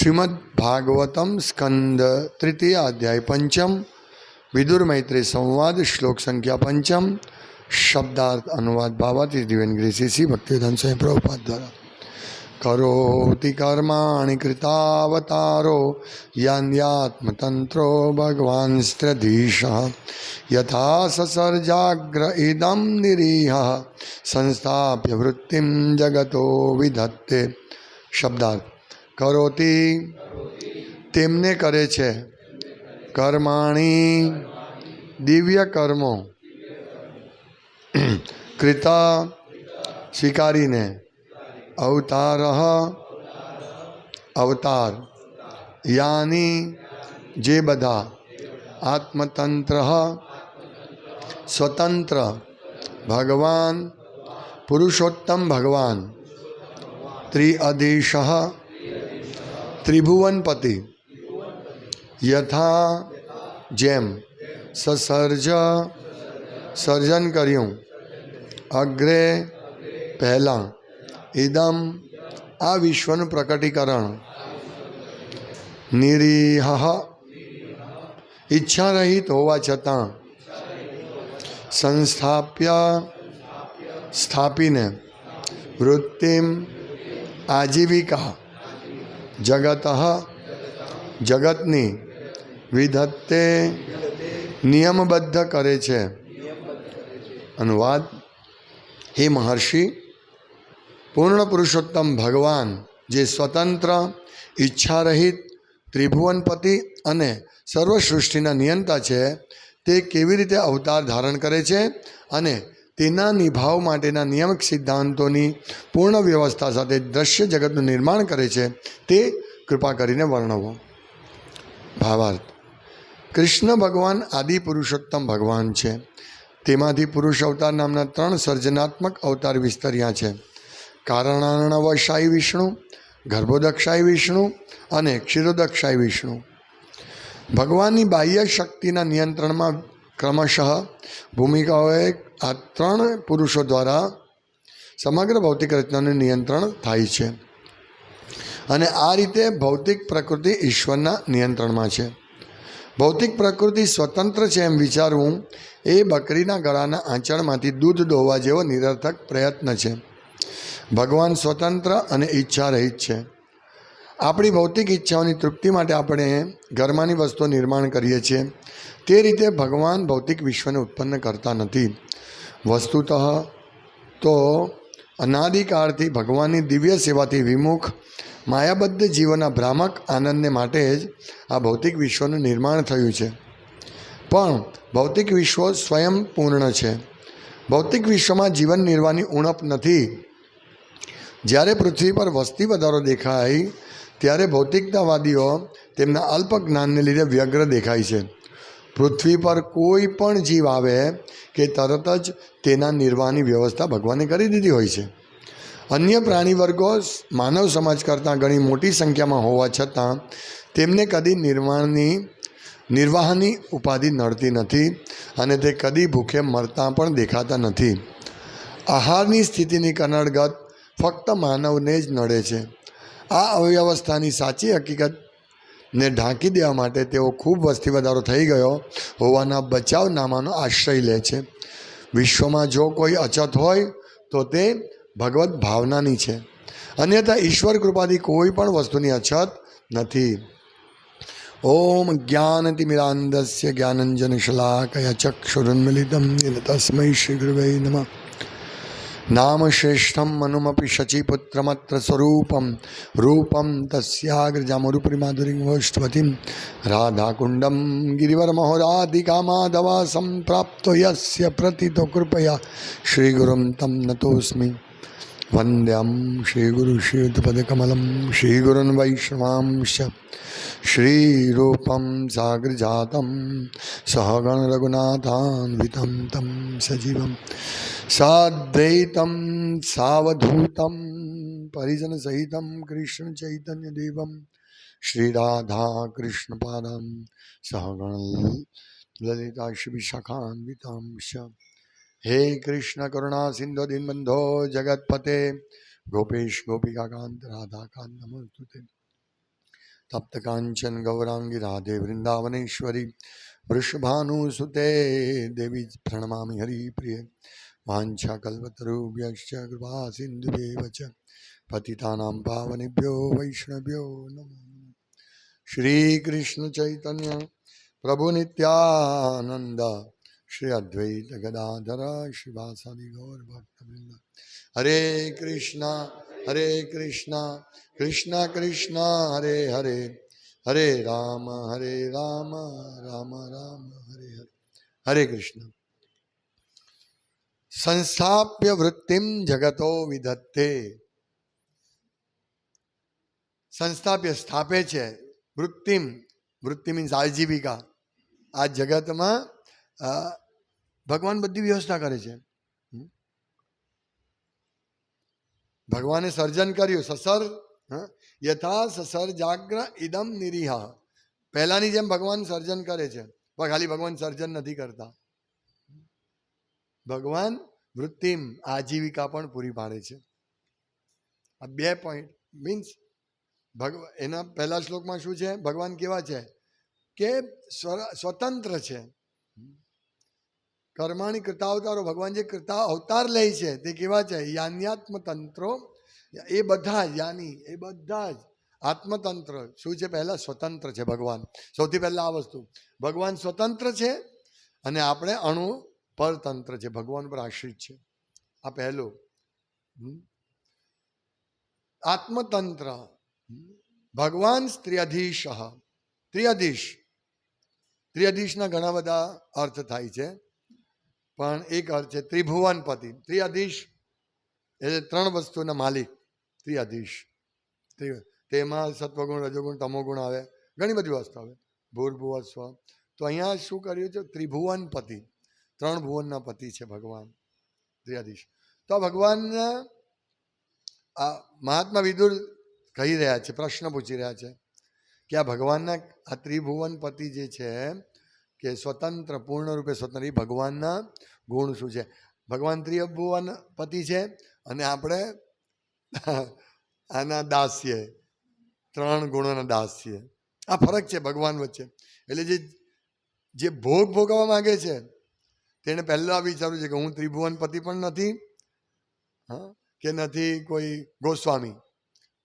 શ્રીમદ ભાગવતમ સ્કંદ તૃતીય અધ્યાય પંચમ વિદુર મૈત્રી સંવાદ શ્લોક સંખ્યા પંચમ શબ્દાર્થ અનુવાદ ભાવાતી દિવેનગીરી શ્રી ભક્તિવેદાંત સ્વામી પ્રભુપાદ દ્વારા કરોતિ કર્માણિ કૃતાવતારો યાન્યાત્મતંત્રો ભગવાન સ્ત્રધીશ યથા સસર્જાગ્ર ઇદમ નિરીહ સંસ્થાપ્ય વૃત્તિમ જગતો વિધત્તે શબ્દાર્થ કરોતી તેમને કરે છે. કર્માણી દિવ્ય કર્મો કૃતા સ્વીકારીને અવતાર અવતાર. યાની જે બધા આત્મતંત્ર સ્વતંત્ર ભગવાન પુરુષોત્તમ ભગવાન ત્રિઅધીશ ત્રિભુવનપતિ યથા જેમ સસર્જ સર્જન કર્યું અગ્રે પહેલાં ઇદમ આ વિશ્વનું પ્રકટીકરણ નિરીહ ઈચ્છા રહિત હોવા છતાં સંસ્થાપ્ય સ્થાપીને વૃત્તિમ આજીવિકા જગત જગતની વિધત્તે નિયમબદ્ધ કરે છે. અનુવાદ હે મહર્ષિ, પૂર્ણ પુરુષોત્તમ ભગવાન જે સ્વતંત્ર, ઈચ્છારહિત, ત્રિભુવનપતિ અને સર્વ સૃષ્ટિના નિયંતા છે, તે કેવી રીતે અવતાર ધારણ કરે છે અને તેના નિભાવ માટેના નિયમક સિદ્ધાંતોની પૂર્ણ વ્યવસ્થા સાથે દ્રશ્ય જગતનું નિર્માણ કરે છે, તે કૃપા કરીને વર્ણવો. ભાવાર્થ. કૃષ્ણ ભગવાન આદિ પુરુષોત્તમ ભગવાન છે. તેમાંથી પુરુષ અવતાર નામના ત્રણ સર્જનાત્મક અવતાર વિસ્તર્યા છે. કારણાર્ણવશાહી વિષ્ણુ, ગર્ભોદક્ષાય વિષ્ણુ અને ક્ષીરોદક્ષાય વિષ્ણુ. ભગવાનની બાહ્ય શક્તિના નિયંત્રણમાં ક્રમશઃ ભૂમિકાઓએ આ ત્રણ પુરુષો દ્વારા સમગ્ર ભૌતિક રચનાનું નિયંત્રણ થાય છે. અને આ રીતે ભૌતિક પ્રકૃતિ ઈશ્વરના નિયંત્રણમાં છે. ભૌતિક પ્રકૃતિ સ્વતંત્ર છે એમ વિચારવું એ બકરીના ગળાના આંચળમાંથી દૂધ દોવા જેવો નિરર્થક પ્રયત્ન છે. ભગવાન સ્વતંત્ર અને ઈચ્છા રહિત છે. આપણી ભૌતિક ઈચ્છાઓની તૃપ્તિ માટે આપણે ઘરમાંની વસ્તુઓ નિર્માણ કરીએ છીએ. તે રીતે ભગવાન ભૌતિક વિશ્વને ઉત્પન્ન કરતા નથી. વસ્તુતઃ તો અનાદિકાળથી ભગવાનની દિવ્ય સેવાથી વિમુખ, માયાબદ્ધ જીવનના ભ્રામક આનંદને માટે જ આ ભૌતિક વિશ્વનું નિર્માણ થયું છે. પણ ભૌતિક વિશ્વ સ્વયં પૂર્ણ છે. ભૌતિક વિશ્વમાં જીવન નિર્વાહની ઉણપ નથી. જ્યારે પૃથ્વી પર વસ્તી વધારો દેખાય, ત્યારે ભૌતિકતાવાદીઓ તેમના અલ્પ જ્ઞાનને લીધે વ્યગ્ર દેખાય છે. પૃથ્વી પર કોઈ પણ જીવ આવે કે તરત જ તેના નિર્વાહની વ્યવસ્થા ભગવાને કરી દીધી હોય છે. અન્ય પ્રાણી વર્ગો માનવ સમાજ કરતાં ઘણી મોટી સંખ્યામાં હોવા છતાં તેમને કદી નિર્માણની નિર્વાહની ઉપાધિ નડતી નથી અને તે કદી ભૂખે મરતા પણ દેખાતા નથી. આહારની સ્થિતિની કનડગત ફક્ત માનવને જ નડે છે. આ અવ્યવસ્થાની સાચી હકીકતને ઢાંકી દેવા માટે તેઓ ખૂબ વસ્તી વધારો થઈ ગયો હોવાના બચાવનામાનો આશ્રય લે છે. વિશ્વમાં જો કોઈ અછત હોય તો તે ભગવત ભાવનાની છે. અન્યથા ઈશ્વર કૃપાથી કોઈ પણ વસ્તુની અછત નથી. ઓમ જ્ઞાનતિમિરાંધસ્ય જ્ઞાનંજન શલાકયા ચક્ષુરુન્મિલિતમ તસ્મૈ શ્રી ગુરવે નમઃ. નામ શ્રેષ્ઠમ મનુમપી શચીપુત્રમત્ર સ્વરૂપમ રૂપમ તસ્યાગ્રજામરુપરી માધુરીં વોષ્ઠવતીમ રાધાકુંડમ ગિરિવરમહોરાધિકા માધવા સંપ્રાપ્તો યસ્ય પ્રતિતો કૃપયા શ્રીગુરુમ તમ નતોસ્મિ વંદ્યમ શ્રીગુરુ શ્રીયુતપદકમલમ શ્રીગુરુન વૈષ્ણવાંશ શ્રીરૂપમ સાગરજાતમ સહગણ રઘુનાથાન્વિતમ તમ સજીવમ સાદ્વૈતમ સાવધૂતમ પરિજન સહિતમ કૃષ્ણ ચૈતન્ય દેવમ શ્રી રાધા કૃષ્ણ પાદમ સહગણ લલિતા શ્રી વિશાખાન્વિતામ હે કૃષ્ણ કરુણા સિંધુ દિનબંધો જગતપતે ગોપેશ ગોપિકા કાંત રાધા કાંત નમસ્તુતે તપ્તકાંચન ગૌરાંગી રાધે વૃંદાવનેશ્વરી વૃષભાનુસુતે દેવી પ્રણમામી હરિપ્રિય વાંછા કલ્પતરુભ્યશ્ચ કૃપા સિંધુભ્યેવ ચ પતિતાનાં પાવનેભ્યો વૈષ્ણવ્યો નમો નમઃ. શ્રી કૃષ્ણ ચૈતન્ય પ્રભુ નિત્યાનંદ શ્રી અદ્વૈત ગદાધર શિવાસાદિ ગૌર ભક્તવૃંદ હરે કૃષ્ણ હરે કૃષ્ણ કૃષ્ણ કૃષ્ણ હરે હરે હરે રામ હરે રામ રામ રામ હરે હરે હરે કૃષ્ણ સંસ્થાપ્ય વૃત્તિમ જગતો વિધત્તે સંસ્થાપ્ય સ્થાપે છે વૃત્તિમ વૃત્તિ મીન્સ આજીવિકા આ જગતમાં અ, ભગવાન બધી વ્યવસ્થા કરે છે હમ. ભગવાને સર્જન કર્યું સસર હ? યથા સસર જાગ્ર ઇદમ નિરીહ પહેલાની જેમ ભગવાન સર્જન કરે છે પણ ખાલી ભગવાન સર્જન નથી કરતા ભગવાન વૃત્તિમ આજીવિકા પણ પૂરી પાડે છે. આ બે પોઈન્ટ મીન્સ ભગવ એના પહેલા શ્લોકમાં શું છે? ભગવાન કેવા છે? કે સ્વતંત્ર છે. કર્માણી કરતા અવતારો ભગવાન જે કૃતા, અવતાર લે છે તે કેવા છે? યાન્યાત્મ તંત્રો એ બધા જ યાની, એ બધા જ આત્મતંત્ર. શું છે પહેલા? સ્વતંત્ર છે ભગવાન. સૌથી પહેલા આ વસ્તુ. ભગવાન સ્વતંત્ર છે અને આપણે અણુ પરતંત્ર છે ભગવાન પર આશ્રિત છે. આ પહેલું. આત્મતંત્ર. ભગવાન સ્ત્રીઅધીશ ત્રિઅધીશ ત્રિઅધીશના ઘણા બધા અર્થ થાય છે. પણ એક અર્થ છે ત્રિભુવનપતિ. ત્રિઅધીશ એટલે ત્રણ વસ્તુના માલિક. ત્રિઅધીશ તેમાં સત્વગુણ, રજોગુણ, તમોગુણ આવે. ઘણી બધી વસ્તુ આવે. સ્વ તો અહીંયા શું કર્યું છે? ત્રિભુવનપતિ. ત્રણ ભુવનના પતિ છે ભગવાન ત્રિઅધીશ તો ભગવાનના આ મહાત્મા વિદુર કહી રહ્યા છે, પ્રશ્ન પૂછી રહ્યા છે કે આ ભગવાનના આ ત્રિભુવન પતિ જે છે કે સ્વતંત્ર પૂર્ણ રૂપે સ્વતંત્ર, એ ભગવાનના ગુણ શું છે? ભગવાન ત્રિભુવન પતિ છે અને આપણે આના દાસ છીએ ત્રણ ગુણોના દાસ છીએ આ ફરક છે ભગવાન વચ્ચે. એટલે જે જે ભોગ ભોગવવા માંગે છે તેણે પહેલાં વિચાર્યું છે કે હું ત્રિભુવનપતિ પણ નથી, હા, કે નથી કોઈ ગોસ્વામી.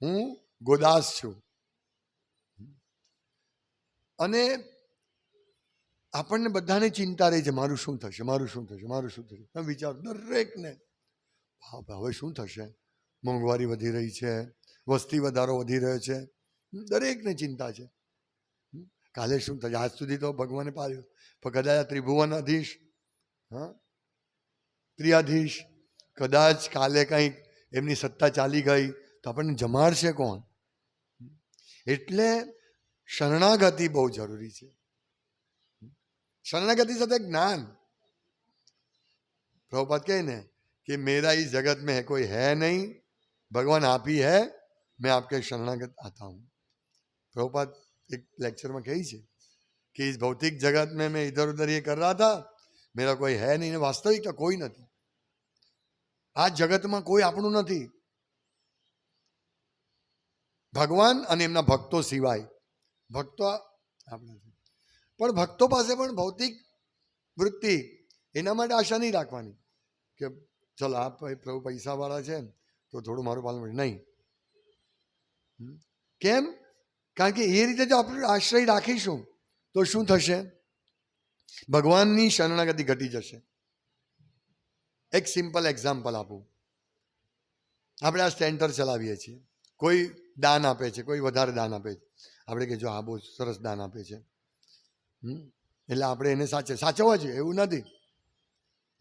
હું ગોદાસ છું. અને આપણને બધાને ચિંતા રહી છે, મારું શું થશે, મારું શું થશે, મારું શું થશે? તમે વિચારો, દરેકને. હવે શું થશે? મોંઘવારી વધી રહી છે, વસ્તી વધારો વધી રહ્યો છે. દરેકને ચિંતા છે. કાલે શું થશે? આજ સુધી તો ભગવાને પાડ્યું. પણ કદાચ ત્રિભુવન અધીશ હા ત્રિયાધીશ કદાચ કાલે કંઈક એમની સત્તા ચાલી ગઈ તો આપણને જમાડશે કોણ એટલે શરણાગતિ બહુ જરૂરી છે શરણાગતિ સાથે જ્ઞાન પ્રભુપાદ કહે ને कि मेरा इस जगत में है कोई है नहीं भगवान आप ही है मैं आपके शरणागत आता हूँ प्रभुपाद एक लेक्चर में कही છે कि इस भौतिक जगत में मैं इधर उधर ये कर रहा था મેરા કોઈ હે નહીં વાસ્તવિકતા કોઈ નથી. આ જગતમાં કોઈ આપણું નથી. ભગવાન અને એમના ભક્તો સિવાય. ભક્તો આપણા પણ ભક્તો પાસે પણ ભૌતિક વૃત્તિ, એના માટે આશા નહીં રાખવાની. કે ચલો આ પ્રભુ પૈસાવાળા છે તો થોડું મારું પાલન નહીં. કેમ? કારણ કે એ રીતે જો આપણે આશ્રય રાખીશું, તો શું થશે? ભગવાનની શરણાગતિ ઘટી જશે. એક સિમ્પલ એક્ઝામ્પલ આપું. આપણે આ સેન્ટર ચલાવીએ છીએ. કોઈ દાન આપે છે, કોઈ વધારે દાન આપે છે. આપણે કે જો આ બહુ સરસ દાન આપે છે? એટલે આપણે એને સાચે, સાચવવા જોઈએ, એવું નથી.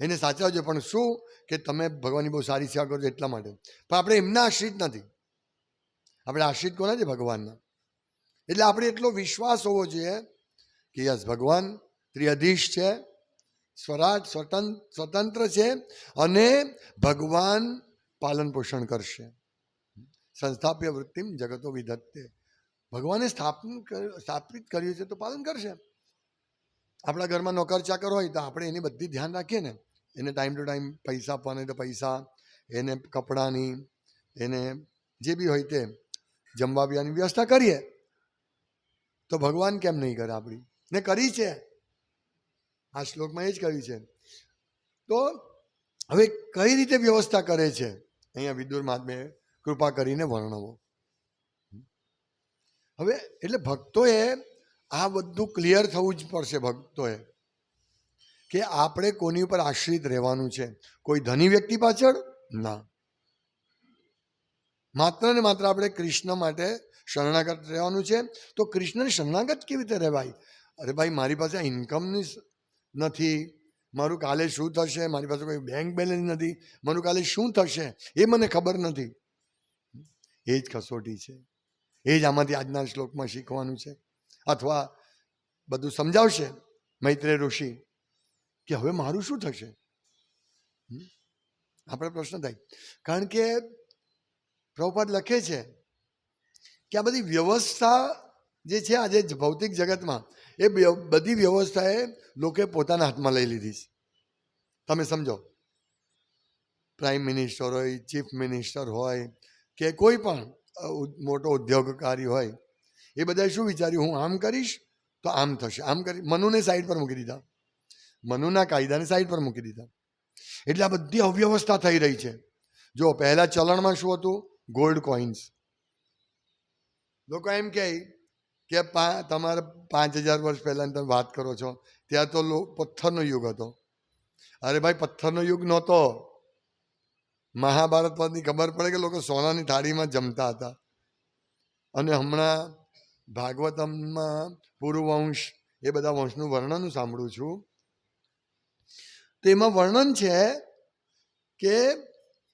એને સાચવવા જોઈએ, પણ શું? કે તમે ભગવાનની બહુ સારી સેવા કરો છો એટલા માટે. પણ આપણે એમના આશ્રિત નથી. આપણે આશ્રિત કોના છે? ભગવાનના. એટલે આપણે એટલો વિશ્વાસ હોવો જોઈએ કે યસ, ભગવાન ત્રિઅધીશ છે, સ્વરાજ સ્વતંત્ર સ્વતંત્ર છે અને ભગવાન પાલન પોષણ કરશે. સંસ્થાપ્ય વૃત્તિમ જગતો વિધત્તે. ભગવાને સ્થાપન સ્થાપિત કર્યું છે તો પાલન કરશે. આપણા ઘરમાં નોકર ચાકર હોય તો આપણે એની બધી ધ્યાન રાખીએ ને. એને ટાઈમ ટુ ટાઈમ પૈસા આપવાના તો પૈસા, એને કપડાની, એને જે બી હોય તે જમવા પીવાની વ્યવસ્થા કરીએ. તો ભગવાન કેમ નહીં કરે આપણી? ને કરી છે. આ શ્લોકમાં એ જ કહ્યું છે. તો હવે કઈ રીતે વ્યવસ્થા કરે છે? અહીંયા વિદુર મહાત્મે કૃપા કરીને વર્ણવો. હવે એટલે ભક્તોએ આ બધું ક્લિયર થવું જ પડશે ભક્તોએ કે આપણે કોની ઉપર આશ્રિત રહેવાનું છે? કોઈ ધની વ્યક્તિ પાછળ? ના. માત્ર ને માત્ર આપણે કૃષ્ણ માટે શરણાગત રહેવાનું છે. તો કૃષ્ણને શરણાગત કેવી રીતે રહેવાય? અરે ભાઈ, મારી પાસે ઇન્કમની નથી. મારું કાલે શું થશે? મારી પાસે કોઈ બેંક બેલેન્સ નથી. મારું કાલે શું થશે? એ મને ખબર નથી. એ જ કસોટી છે. એ જ આમાંથી આજના શ્લોકમાં શીખવાનું છે. અથવા બધું સમજાવશે મૈત્રે ઋષિ કે હવે મારું શું થશે? આપણે પ્રશ્ન થાય. કારણ કે પ્રભુપાદ લખે છે કે આ બધી વ્યવસ્થા જે છે આજે ભૌતિક જગતમાં એ બધી વ્યવસ્થાએ લોકોએ પોતાના હાથમાં લઈ લીધી છે. તમે સમજો. પ્રાઇમ મિનિસ્ટર હોય ચીફ મિનિસ્ટર હોય, કે કોઈ પણ મોટો ઉદ્યોગકારી હોય, એ બધાએ શું વિચાર્યું? હું આમ કરીશ તો આમ થશે. આમ કરી, મનુને સાઈડ પર મૂકી દીધા. મનુના કાયદાને સાઈડ પર મૂકી દીધા. એટલે આ બધી અવ્યવસ્થા થઈ રહી છે. જો, પહેલા ચલણમાં શું હતું? ગોલ્ડ કોઇન્સ લોકો એમ કહે કે પા તમારે પાંચ હજાર વર્ષ પહેલાંની તમે વાત કરો છો, ત્યાં તો પથ્થરનો યુગ હતો. અરે ભાઈ, પથ્થરનો યુગ નહોતો. મહાભારત પરથી ખબર પડે કે લોકો સોનાની થાળીમાં જમતા હતા. અને હમણાં ભાગવતમમાં પૂર્વવંશ, એ બધા વંશનું વર્ણન સાંભળું છું. તો એમાં વર્ણન છે કે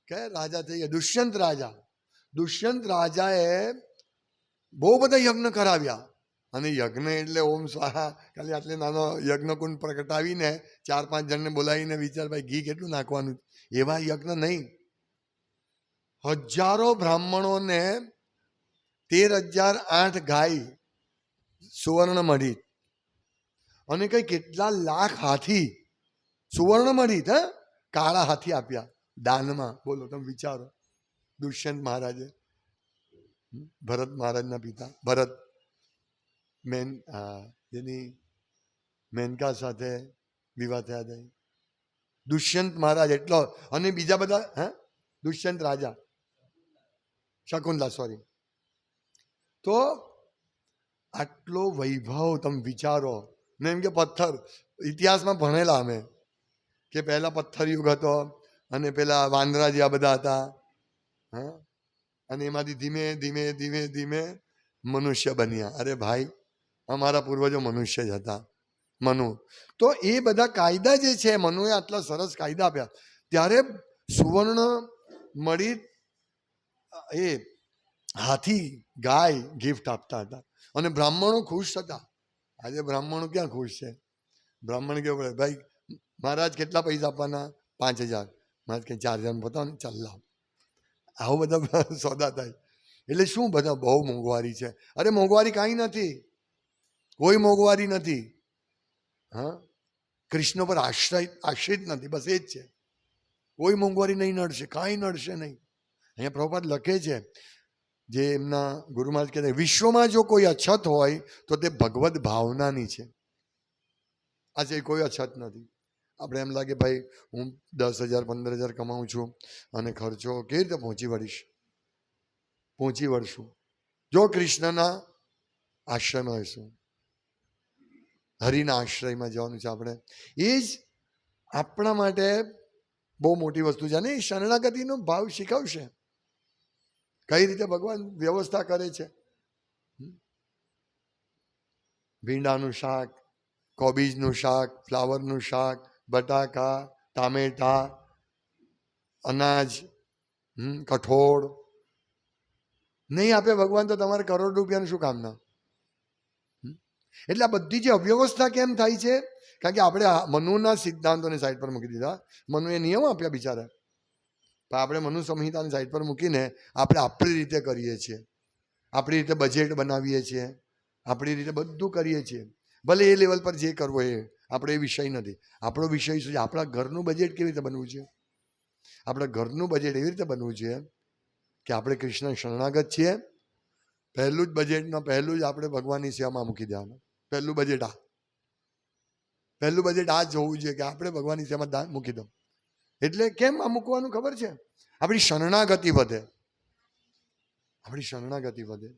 કયા રાજા થઈ ગયા દુષ્યંત રાજા. દુષ્યંત રાજાએ બહુ બધા યજ્ઞ કરાવ્યા. અને યજ્ઞ એટલે ઓમ સ્વાહા. ખાલી આટલે નાનો યજ્ઞકુંડ પ્રગટાવીને ચાર પાંચ જણને બોલાવીને વિચાર ભાઈ ઘી કેટલું નાખવાનું? એવા યજ્ઞ નહીં. હજારો બ્રાહ્મણોને તેર હજાર આઠ ગાય સુવર્ણ મળી. અને કઈ કેટલા લાખ હાથી સુવર્ણ મળી હા કાળા હાથી આપ્યા. દાનમાં. બોલો, તમે વિચારો. દુષ્યંત મહારાજે. ભરત મહારાજના પિતા ભરત મેન આ, જેની મેનકા સાથે વિવાહ થયા હતા એ. દુષ્યંત મહારાજ એટલો અને બીજા બધા હે દુષ્યંત રાજા શકુંતલા સોરી તો આટલો વૈભવ તમે વિચારો ને એમ કે પથ્થર ઇતિહાસમાં ભણેલા અમે કે પહેલા પથ્થર યુગ હતો અને પેલા વાંદરા જેવા બધા હતા હા અને એમાંથી ધીમે ધીમે ધીમે ધીમે મનુષ્ય બન્યા. અરે ભાઈ, અમારા પૂર્વજો મનુષ્ય જ હતા. મનુ. તો એ બધા કાયદા જે છે, મનુએ આટલા સરસ કાયદા આપ્યા. ત્યારે સુવર્ણ મળી, એ હાથી, ગાય ગિફ્ટ આપતા હતા. અને બ્રાહ્મણો ખુશ હતા. આજે બ્રાહ્મણો ક્યાં ખુશ છે? બ્રાહ્મણ કેવું પડે? ભાઈ, મહારાજ કેટલા પૈસા આપવાના? પાંચ હજાર. મહારાજ કે ચાર હજાર બતાવો ને, ચાલ લાવ. આવું બધા સોદા થાય. એટલે શું બધા બહુ મોંઘવારી છે? અરે મોંઘવારી કાંઈ નથી. કોઈ મોંઘવારી નથી. હા? કૃષ્ણ પર આશ્રય, આશ્રિત નથી, બસ એ જ છે. કોઈ મોંઘવારી નહીં નડશે, કાંઈ નડશે નહીં. અહીંયા પ્રભુપાદ લખે છે જે એમના ગુરુ મહારાજ કહેતા વિશ્વમાં જો કોઈ અછત હોય તો તે ભગવત ભાવનાની છે. આજે કોઈ અછત નથી. આપણે એમ લાગે, ભાઈ, હું દસ હજાર, પંદર હજાર કમાઉં છું અને ખર્ચો કેવી રીતે પહોંચી વળીશ? પહોંચી વળશું. જો કૃષ્ણના આશ્રયમાં હોઈશું. હરિના આશ્રયમાં જવાનું છે આપણે. એ જ આપણા માટે બહુ મોટી વસ્તુ છે અને શરણાગતિનો ભાવ શીખવશે. કઈ રીતે ભગવાન વ્યવસ્થા કરે છે? ભીંડાનું શાક, કોબીજનું શાક, ફ્લાવરનું શાક બટાકા, ટામેટા, અનાજ કઠોળ. નહીં આપે ભગવાન તો તમારે કરોડ રૂપિયાનું શું કામના એટલે આ બધી જે અવ્યવસ્થા કેમ થાય છે? કારણ કે આપણે મનુના સિદ્ધાંતોને સાઈડ પર મૂકી દીધા. મનુએ નિયમો આપ્યા બિચારા. પણ આપણે મનુ સંહિતાની સાઈડ પર મૂકીને આપણે આપણી રીતે કરીએ છીએ. આપણી રીતે બજેટ બનાવીએ છીએ. આપણી રીતે બધું કરીએ છીએ. ભલે એ લેવલ પર જે કરવો એ. આપણો એ વિષય નથી. આપણો વિષય શું છે? આપણા ઘરનું બજેટ કેવી રીતે બનવું છે? આપણા ઘરનું બજેટ એવી રીતે બનવું છે કે આપણે કૃષ્ણ શરણાગત છીએ. પહેલું જ બજેટમાં પહેલું જ આપણે ભગવાનની સેવામાં મૂકી દેવાનું. પહેલું બજેટ આ. પહેલું બજેટ આ જ હોવું જોઈએ કે આપણે ભગવાનની સેવામાં દાન મૂકી દઉં. એટલે કેમ આ મૂકવાનું ખબર છે? આપણી શરણાગતિ વધે. આપણી શરણાગતિ વધે.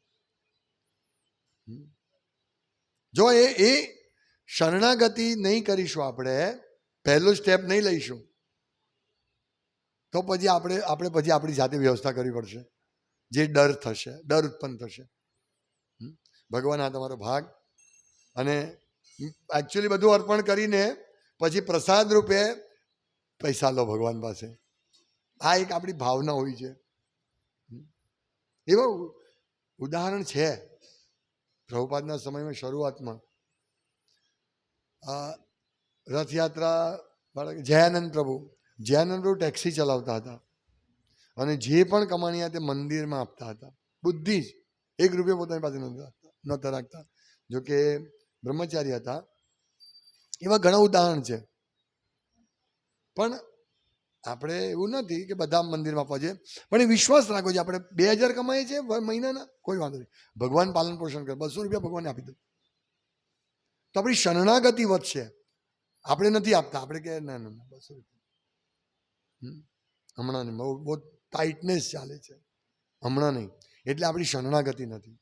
જો એ એ શરણાગતિ નહીં કરીશું આપણે, પહેલું સ્ટેપ નહીં લઈશું. તો પછી આપણે આપણે પછી આપણી જાતે વ્યવસ્થા કરવી પડશે. જે ડર થશે, ડર ઉત્પન્ન થશે. ભગવાન, આ તમારો ભાગ. અને એકચ્યુઅલી બધું અર્પણ કરીને પછી પ્રસાદ રૂપે પૈસા લો ભગવાન પાસે. આ એક આપણી ભાવના હોય છે. એવા ઉદાહરણ છે. પ્રભુપાદના સમયમાં શરૂઆતમાં રથયાત્રા જયાનંદ પ્રભુ જયાનંદ પ્રભુ ટેક્સી ચલાવતા હતા. અને જે પણ કમાણી તે મંદિરમાં આપતા હતા. બુદ્ધિ જ એક રૂપિયા પોતાની પાસે નહોતા રાખતા નહોતા રાખતા. જો બ્રહ્મચારી હતા. એવા ઘણા ઉદાહરણ છે. પણ આપણે એવું નથી કે બધા મંદિરમાં આપવા જોઈએ. પણ એ વિશ્વાસ રાખો છે આપણે બે હજાર કમાઈએ છીએ મહિનાના, કોઈ વાંધો નહીં. ભગવાન પાલન પોષણ કરે. બસો રૂપિયા ભગવાનને આપી દો. તો આપણી શરણાગતિ વધશે. આપણે નથી આપતા. આપણે કે, ના ના બસ હમણાં નહીં. બહુ બહુ ટાઈટનેસ ચાલે છે. હમણાં નહીં. એટલે આપણી શરણાગતિ નથી.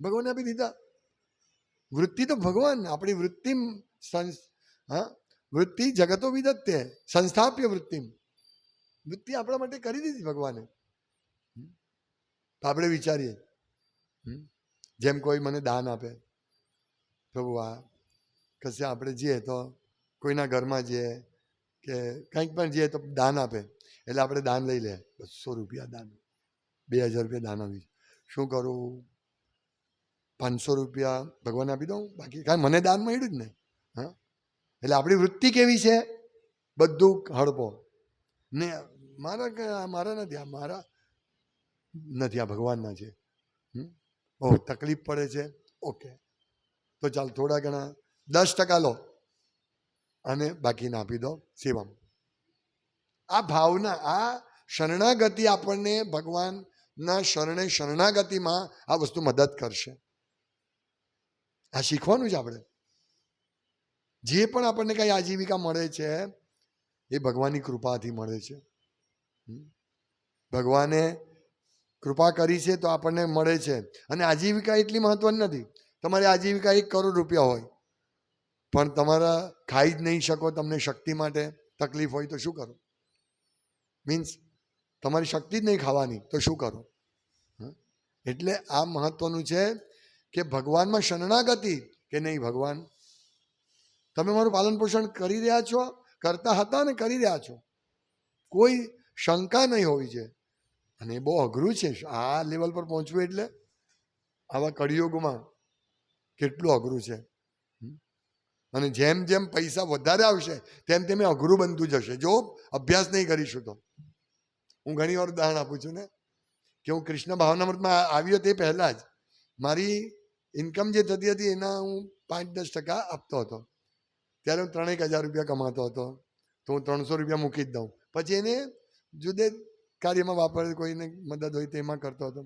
ભગવાને આપી દીધા. વૃત્તિ તો ભગવાન. આપણી વૃત્તિ હા? વૃત્તિ જગતો વિદત્તે. સંસ્થાપ્ય વૃત્તિ. વૃત્તિ આપણા માટે કરી દીધી ભગવાને. તો આપણે વિચારીએ. જેમ કોઈ મને દાન આપે. પ્રભુ, આ કશે આપણે જઈએ તો કોઈના ઘરમાં જઈએ કે કંઈક પણ જઈએ તો દાન આપે. એટલે આપણે દાન લઈ લે. બસો રૂપિયા દાન. બે હજાર રૂપિયા દાન આવી શું કરું? પાંચસો રૂપિયા ભગવાન આપી દઉં? બાકી કાંઈ મને દાન મળ્યું જ ને હા? એટલે આપણી વૃત્તિ કેવી છે? બધું હડપો. ને મારા મારા નથી, આ મારા નથી, આ ભગવાનના છે. હમ? ઓ તકલીફ પડે છે? ઓકે. તો ચાલ થોડા ઘણા દસ ટકા લો અને બાકીને આપી દો સેવામાં. આ ભાવના, આ શરણાગતિ આપણને ભગવાનના શરણે શરણાગતિમાં આ વસ્તુ મદદ કરશે. આ શીખવાનું છે આપણે. જે પણ આપણને કઈ આજીવિકા મળે છે, એ ભગવાનની કૃપાથી મળે છે. ભગવાને કૃપા કરી છે તો આપણને મળે છે. અને આજીવિકા એટલી મહત્વની નથી. તમારી આજીવિકા એક કરોડ રૂપિયા હોય. પણ તમારા ખાઈ જ નહીં શકો, તમને શક્તિ માટે તકલીફ હોય તો શું કરો? મીન્સ તમારી શક્તિ જ નહીં ખાવાની તો શું કરો? એટલે આ મહત્વનું છે કે ભગવાનમાં શરણાગતિ કે નહીં ભગવાન? તમે મારું પાલન પોષણ કરી રહ્યા છો, કરતા હતા ને કરી રહ્યા છો. કોઈ શંકા નહીં હોવી છે. અને એ બહુ અઘરું છે. આ લેવલ પર પહોંચવું એટલે આવા કળિયુગમાં કેટલું અઘરું છે? અને જેમ જેમ પૈસા વધારે આવશે તેમ તેમ અઘરું બનતું જશે. જો અભ્યાસ નહીં કરીશું તો. હું ઘણી વાર ઉદાહરણ આપું છું ને કે હું કૃષ્ણ ભાવનામૃતમાં આવ્યો તે પહેલાં જ મારી ઇન્કમ જે થતી હતી એના હું પાંચ દસ ટકા આપતો હતો. ત્યારે હું ત્રણેક હજાર રૂપિયા કમાતો હતો. તો હું ત્રણસો રૂપિયા મૂકી જ દઉં. પછી એને જુદે કાર્યમાં વાપરે કોઈને મદદ હોય તેમાં કરતો હતો.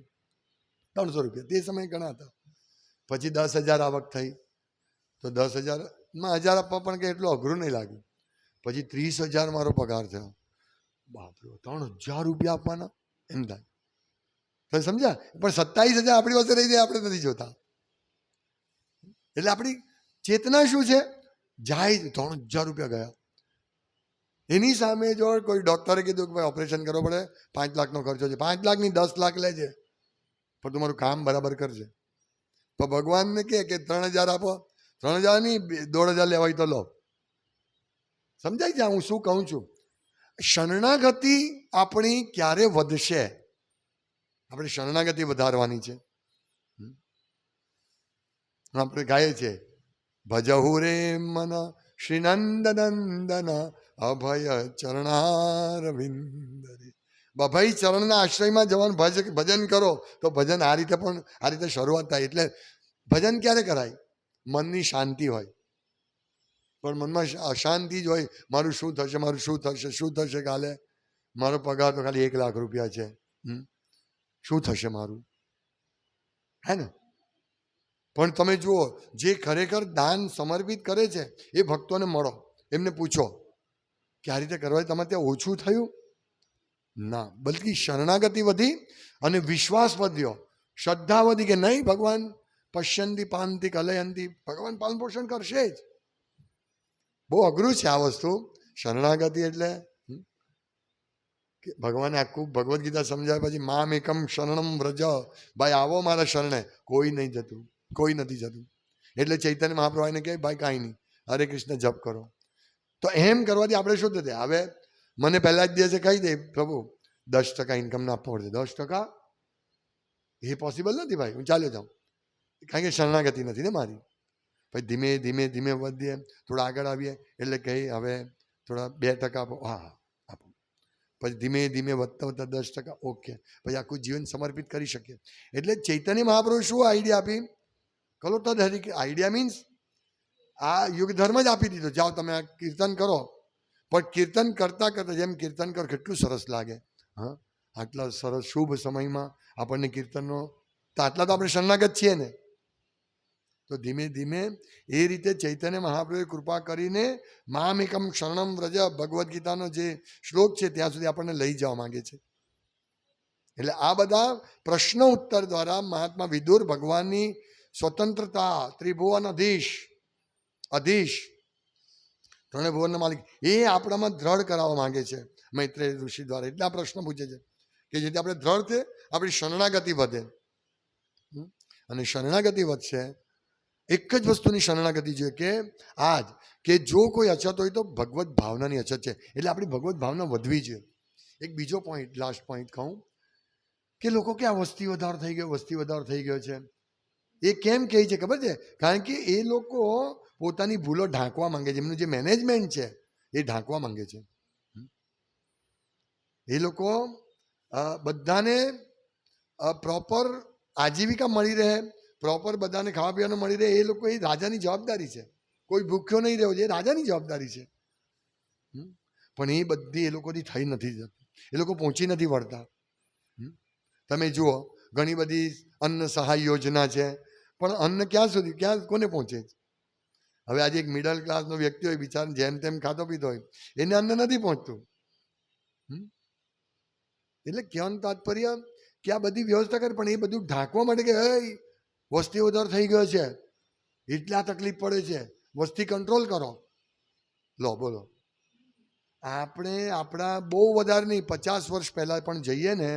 ત્રણસો રૂપિયા. તે સમયે ઘણા હતા. પછી દસ હજાર આવક થઈ. તો દસ હજારમાં હજાર આપવા પણ કે એટલું અઘરું નહીં લાગ્યું. પછી ત્રીસ હજાર મારો પગાર થયો. બાપરો, ત્રણ હજાર રૂપિયા આપવાના? એમ થાય. તમે સમજ્યા? પણ સત્તાવીસ હજાર આપણી પાસે રહી જાય, આપણે નથી જોતા. એટલે આપણી ચેતના શું છે? જાય ત્રણ હજાર રૂપિયા ગયા. એની સામે જો કોઈ ડૉક્ટરે કીધું કે ભાઈ ઓપરેશન કરવો પડે, પાંચ લાખનો ખર્ચો છે. પાંચ લાખની દસ લાખ લેજે પણ તમારું કામ બરાબર કરજે. તો ભગવાનને કહે કે ત્રણ હજાર આપો. ત્રણ હજાર નહીં દોઢ હજાર લેવા હોય તો લો. સમજાય છે? હું શું કહું છું? શરણાગતિ આપણી ક્યારે વધશે? આપણે શરણાગતિ વધારવાની છે. આપણે ગાઈએ છીએ, ભજહુ રે મન શ્રીનંદ નંદન અભય ચરણારવિંદ રે. અભય ચરણના આશ્રયમાં જવાનું ભજ, ભજન કરો, તો ભજન આ રીતે પણ, આ રીતે શરૂઆત થાય. એટલે ભજન ક્યારે કરાય? મનની શાંતિ હોય. પણ મનમાં અશાંતિ જ હોય. મારું શું થશે, મારું શું થશે શું થશે કાલે? મારો પગાર તો ખાલી એક લાખ રૂપિયા છે? શું થશે મારું? હે ને? પણ તમે જુઓ, જે ખરેખર દાન સમર્પિત કરે છે, એ ભક્તોને મળો. એમને પૂછો, કે આ રીતે કરવા તમારે ત્યાં ઓછું થયું? ના, બલ્કિ શરણાગતિ વધી અને વિશ્વાસ વધ્યો. શ્રદ્ધા વધી કે નહીં ભગવાન? પશ્યંતી પાનતી કલયંતી. ભગવાન પાલન પોષણ કરશે જ. બહુ અઘરું છે આ વસ્તુ. શરણાગતિ એટલે કે ભગવાને આખું ભગવદ્ ગીતા સમજાય પછી મામ એકમ શરણમ વ્રજ. ભાઈ, આવો મારા શરણે. કોઈ નહીં જતું. કોઈ નથી જતું. એટલે ચૈતન્ય મહાપ્રભાઈને કહે, ભાઈ, કાંઈ નહીં. હરે કૃષ્ણ જપ કરો. તો એમ કરવાથી આપણે શું થશે? હવે મને પહેલા જ દિવસે કહી દે પ્રભુ દસ ટકા ઇન્કમ ના આપવો પડશે દસ ટકા એ પોસિબલ નથી ભાઈ હું ચાલ્યો જાઉં કારણ કે શરણાગતિ નથી ને મારી પછી ધીમે ધીમે ધીમે વધીએ થોડા આગળ આવીએ એટલે કહી હવે થોડા બે ટકા આપો। હા હા, આપો। પછી ધીમે ધીમે વધતા વધતા દસ ટકા, ઓકે. પછી આખું જીવન સમર્પિત કરી શકીએ. એટલે ચૈતન્ય મહાપ્રભુ શું આઈડિયા આપી? કલો તદ હરી આઈડિયા મીન્સ આ યુગ ધર્મ જ આપી દીધો. જાઓ તમે આ કીર્તન કરો. પણ કીર્તન કરતાં કરતાં જેમ કીર્તન કર કેટલું સરસ લાગે. હા, આટલા સરસ શુભ સમયમાં આપણને કીર્તનનો તો આટલા તો આપણે શરણાગત છીએ ને. તો ધીમે ધીમે એ રીતે ચૈતન્ય મહાપ્રભુએ કૃપા કરીને મામ એકમ શરણમ વ્રજ ભગવદ્ ગીતાનો જે શ્લોક છે ત્યાં સુધી આપણને લઈ જવા માંગે છે. એટલે આ બધા પ્રશ્ન ઉત્તર દ્વારા મહાત્મા વિદુર ભગવાનની સ્વતંત્રતા, ત્રિભુવન અધીશ અધીશ ત્રણે ભુવનના માલિક. એ આપણામાં દ્રઢ કરાવવા માંગે છે મૈત્રેય ઋષિ દ્વારા. એટલે પ્રશ્ન પૂછે છે કે જેથી આપણે દ્રઢ થઈએ, આપણી શરણાગતિ વધે? અને શરણાગતિ વધશે, એક જ વસ્તુની શરણાગતિ જોઈએ કે આજ, કે જો કોઈ અછત હોય તો ભગવત ભાવનાની અછત છે. એટલે આપણી ભગવત ભાવના વધવી જોઈએ. એક બીજો પોઈન્ટ લાસ્ટ પોઈન્ટ કહું, કે લોકો કે આ વસ્તી વધારો થઈ ગયો, વસ્તી વધારો થઈ ગયો છે. એ કેમ કહે છે ખબર છે? કારણ કે એ લોકો પોતાની ભૂલો ઢાંકવા માંગે છે. એમનું જે મેનેજમેન્ટ છે, એ ઢાંકવા માંગે છે. એ લોકો બધાને પ્રોપર આજીવિકા મળી રહે પ્રોપર બધાને ખાવા પીવાનું મળી રહે, એ લોકો એ રાજાની જવાબદારી છે. કોઈ ભૂખ્યો નહીં રહેવો જોઈએ એ રાજાની જવાબદારી છે. પણ એ બધી એ લોકોથી થઈ નથી જતી. એ લોકો પહોંચી નથી વળતા. તમે જુઓ, ઘણી બધી અન્ન સહાય યોજના છે. પણ અન્ન ક્યાં સુધી, ક્યાં, કોને પહોંચે છે? હવે આજે એક મિડલ ક્લાસનો વ્યક્તિ હોય બિચાર જેમ તેમ ખાતો પીતો હોય, એને અંદર નથી પહોંચતું? એટલે કહેવાનું તાત્પર્ય કે આ બધી વ્યવસ્થા કરે, પણ એ બધું ઢાંકવા માટે કે, હે, વસ્તી વધારો થઈ ગયો છે, એટલા તકલીફ પડે છે, વસ્તી કંટ્રોલ કરો. લો, બોલો. આપણે આપણા બહુ વધારે નહીં, પચાસ વર્ષ પહેલાં પણ જઈએ ને,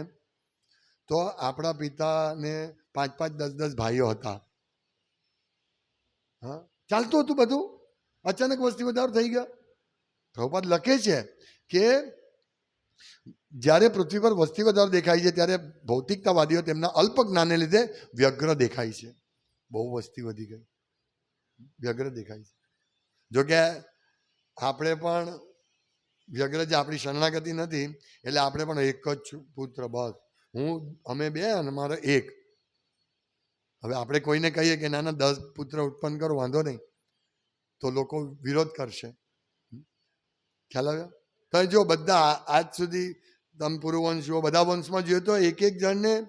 તો આપણા પિતાને પાંચ પાંચ દસ દસ ભાઈઓ હતા. હા? ચાલતું હતું બધું. અચાનક વસ્તી વધારો થઈ ગયો. પ્રભુપાદ લખે છે કે જ્યારે પૃથ્વી પર વસ્તી વધારો દેખાય છે, ત્યારે ભૌતિકતાવાદીઓ તેમના અલ્પ જ્ઞાનને લીધે વ્યગ્ર દેખાય છે. બહુ વસ્તી વધી ગઈ. વ્યગ્ર દેખાય છે. જોકે આપણે પણ વ્યગ્ર જે આપણી શરણાગતિ નથી, એટલે આપણે પણ એક જ પુત્ર બસ. હું, અમે બે અને મારો એક. હવે આપણે કોઈને કહીએ કે નાના દસ પુત્ર ઉત્પન્ન કરો, વાંધો નહીં. તો લોકો વિરોધ કરશે. ખ્યાલ આવ્યો? તો જો બધા આજ સુધી તમ પૂર્વવંશો બધા વંશમાં જોઈએ તો એક એક જણને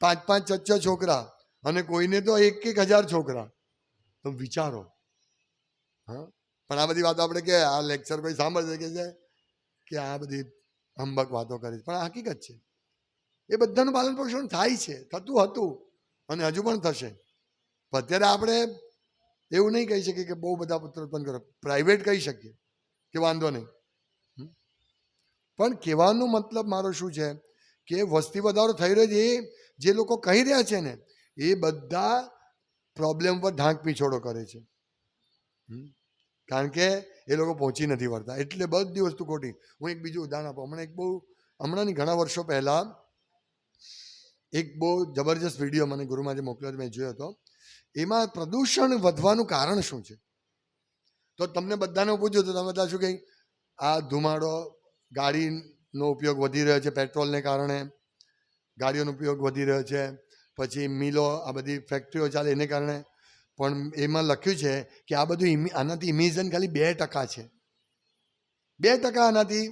પાંચ પાંચ, છ છ છોકરા અને કોઈને તો એક એક હજાર છોકરા. તો વિચારો. હા? પણ આ બધી વાતો આપણે કે, આ લેક્ચર કોઈ સાંભળશે કે છે? કે આ બધી હંબક વાતો કરી પણ હકીકત છે. એ બધાનું પાલન પોષણ થાય છે. થતું હતું. અને હજુ પણ થશે. અત્યારે આપણે એવું નહીં કહી શકીએ કે બહુ બધા પુત્ર ઉત્પન્ન કરો. પ્રાઇવેટ કહી શકીએ કે વાંધો નહીં? પણ કહેવાનો મતલબ મારો શું છે કે વસ્તી વધારો થઈ રહ્યો છે એ જે લોકો કહી રહ્યા છે ને, એ બધા પ્રોબ્લેમ પર ઢાંક પીછોડો કરે છે? કારણ કે એ લોકો પહોંચી નથી વળતા. એટલે બધી વસ્તુ ખોટી. હું એક બીજું ઉદાહરણ આપું. હમણાં એક બહુ, હમણાંની ઘણા વર્ષો પહેલાં એક બહુ જબરજસ્ત વીડિયો મને ગુરુમાં જે મોકલ્યો મેં જોયો હતો. એમાં પ્રદૂષણ વધવાનું કારણ શું છે? તો તમને બધાને પૂછ્યું તો તમે બધા શું કંઈ આ ધુમાડો, ગાડીનો ઉપયોગ વધી રહ્યો છે પેટ્રોલને કારણે, ગાડીઓનો ઉપયોગ વધી રહ્યો છે, પછી મિલો, આ બધી ફેક્ટરીઓ ચાલે એને કારણે. પણ એમાં લખ્યું છે કે આ બધું આનાથી ઇમિઝન ખાલી બે ટકા છે. બે ટકા આનાથી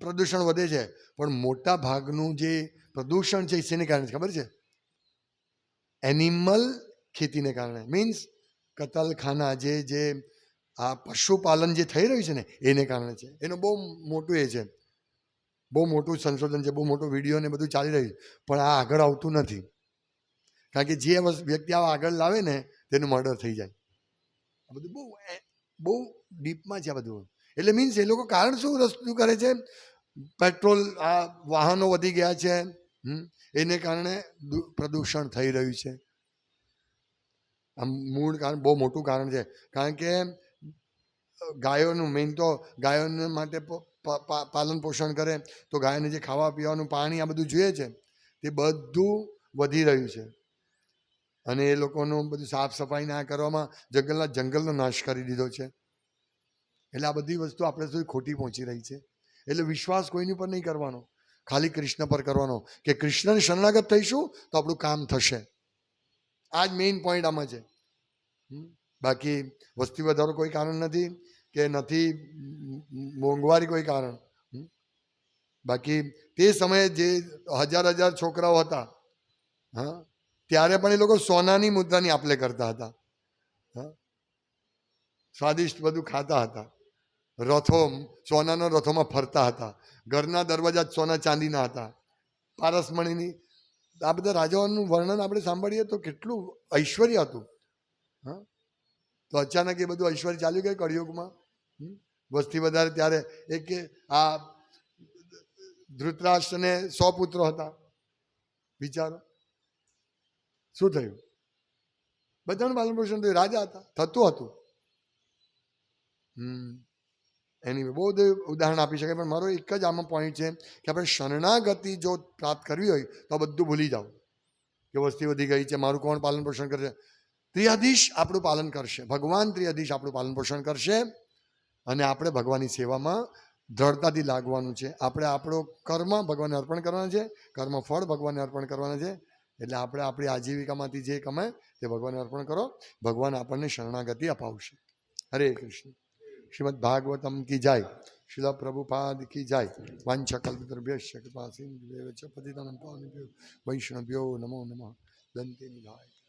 પ્રદૂષણ વધે છે. પણ મોટા ભાગનું જે પ્રદૂષણ છે, શેને કારણે ખબર છે? એનિમલ ખેતીને કારણે. મીન્સ કતલખાના જે જે આ પશુપાલન જે થઈ રહ્યું છે ને, એને કારણે છે. એનું બહુ મોટું એ છે. બહુ મોટું સંશોધન છે, બહુ મોટો વીડિયો ને બધું ચાલી રહ્યું પણ આ આગળ આવતું નથી. કારણ કે જે વ્યક્તિ આ આગળ લાવે ને, તેનું મર્ડર થઈ જાય. આ બધું બહુ બહુ ડીપમાં છે આ બધું. એટલે મીન્સ એ લોકો કારણ શું રસ્તું કરે છે? પેટ્રોલ આ વાહનો વધી ગયા છે એને કારણે પ્રદૂષણ થઈ રહ્યું છે. આમ મૂળ કારણ, બહુ મોટું કારણ છે. કારણ કે ગાયોનું મેઇન તો ગાયોને માટે પાલન પોષણ કરે, તો ગાયને જે ખાવા પીવાનું પાણી આ બધું જોઈએ છે, તે બધું વધી રહ્યું છે. અને એ લોકોનું બધું સાફ સફાઈ ના કરવામાં જંગલના, જંગલનો નાશ કરી દીધો છે. એટલે આ બધી વસ્તુ આપણે સુધી ખોટી પહોંચી રહી છે. એટલે વિશ્વાસ કોઈની પર નહીં કરવાનો. ખાલી કૃષ્ણ પર કરવાનો. કે કૃષ્ણને શરણાગત થઈશું તો આપણું કામ થશે. આ જ મેઇન પોઈન્ટ આમાં છે. બાકી વસ્તી વધારો કોઈ કારણ નથી કે નથી મોંઘવારી કોઈ કારણ. બાકી તે સમયે જે હજાર હજાર છોકરાઓ હતા, હા? ત્યારે પણ એ લોકો સોનાની મુદ્રાની આપલે કરતા હતા. હા? સ્વાદિષ્ટ બધું ખાતા હતા. રથો, સોનાના રથોમાં ફરતા હતા. ઘરના દરવાજા સોના ચાંદીના હતા. પારસમણીની આ બધા રાજાઓનું વર્ણન આપણે સાંભળીએ તો કેટલું ઐશ્વર્ય હતું. હા? તો અચાનક એ બધું ઐશ્વર્ય ચાલ્યું ગયું કળિયુગમાં? વસ્તી વધારે ત્યારે એક આ ધૃતરાષ્ટ્રને સો પુત્રો હતા. વિચારો. શું થયું? બધાનું પાલન પોષણ થયું. રાજા હતા. થતું હતું. હમ. એની બહુ ઉદાહરણ આપી શકાય, પણ મારો એક જ આમાં પોઈન્ટ છે કે આપણે શરણાગતિ જો પ્રાપ્ત કરવી હોય, તો બધું ભૂલી જાઓ. કે વસ્તી વધી ગઈ છે, મારું કોણ પાલન પોષણ કરશે? ત્રિયાધીશ આપણું પાલન કરશે. ભગવાન ત્રિયાધીશ આપણું પાલન પોષણ કરશે અને આપણે ભગવાનની સેવામાં દ્રઢતાથી લાગવાનું છે. આપણે આપણો કર્મ ભગવાનને અર્પણ કરવાના છે, કર્મ ફળ ભગવાનને અર્પણ કરવાના છે. એટલે આપણે આપણી આજીવિકામાંથી જે કમાય તે ભગવાનને અર્પણ કરો. ભગવાન આપણને શરણાગતિ અપાવશે. હરે કૃષ્ણ. શ્રીમદ ભાગવતમ કી જાય શિલા પ્રભુપાદ કી જાય વાંછકલ્પિતર્ભ્યશ્ચ કૃપા સિંધુ પતિતનમ પાવનેભ્યો વૈષ્ણવ્યો નમો નમઃ દંતે નિધાય